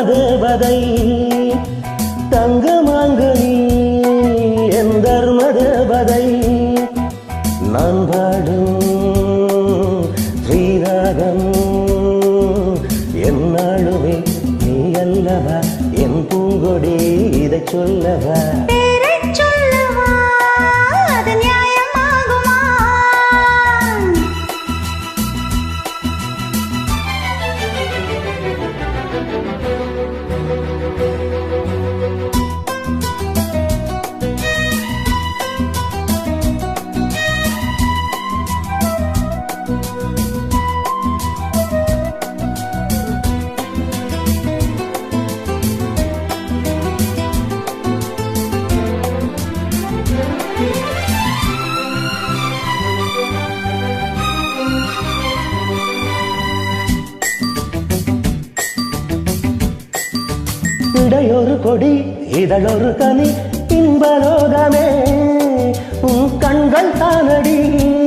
தர்ம தேவதை தங்கமாங்கனி என் தர்ம தேவதை. நான் பாடும் ஸ்ரீராகம் என்னாலுமே நீ அல்லவா? என் பூங்கொடி இதை சொல்லவா? கொடி இதழொரு கனி இன்பலோகமே. உன் கண்கள் தானடி.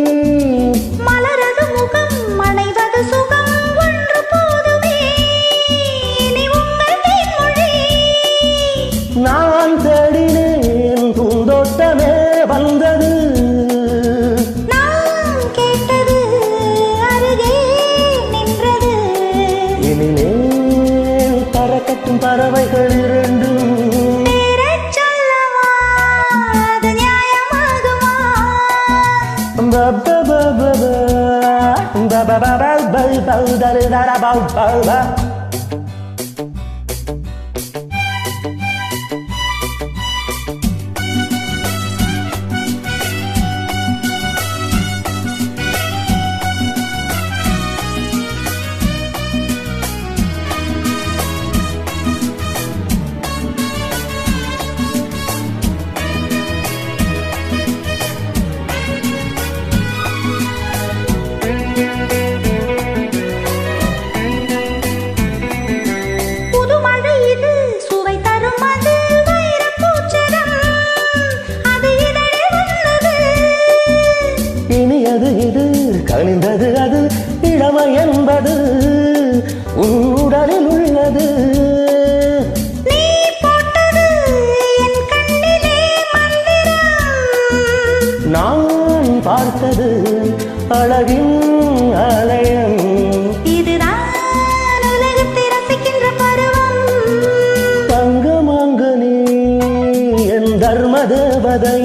பறவைகள் இரண்டும் பேரைச் சொல்லவா? அது நியாயமாகுமா? புது நான் பார்த்தது அழகின் அலையம் தங்கமாங்க நீ என் தர்ம தேவதை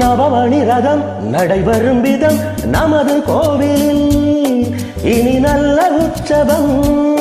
நவமணி ரதம் நடைபெறும் விதம் நமது கோவிலில் இனி நல்ல உற்சவம்.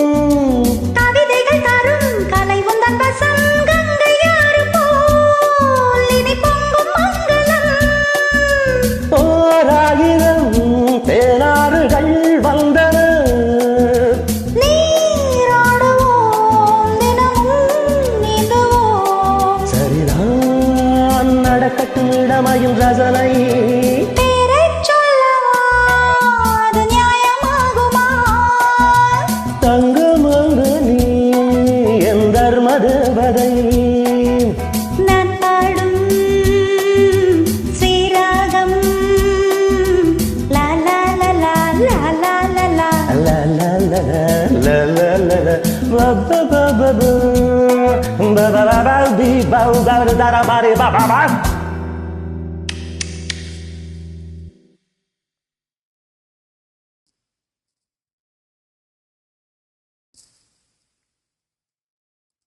La la la la la ba ba ba ba ba ba ba ba ba ba ba ba ba ba ba ba ba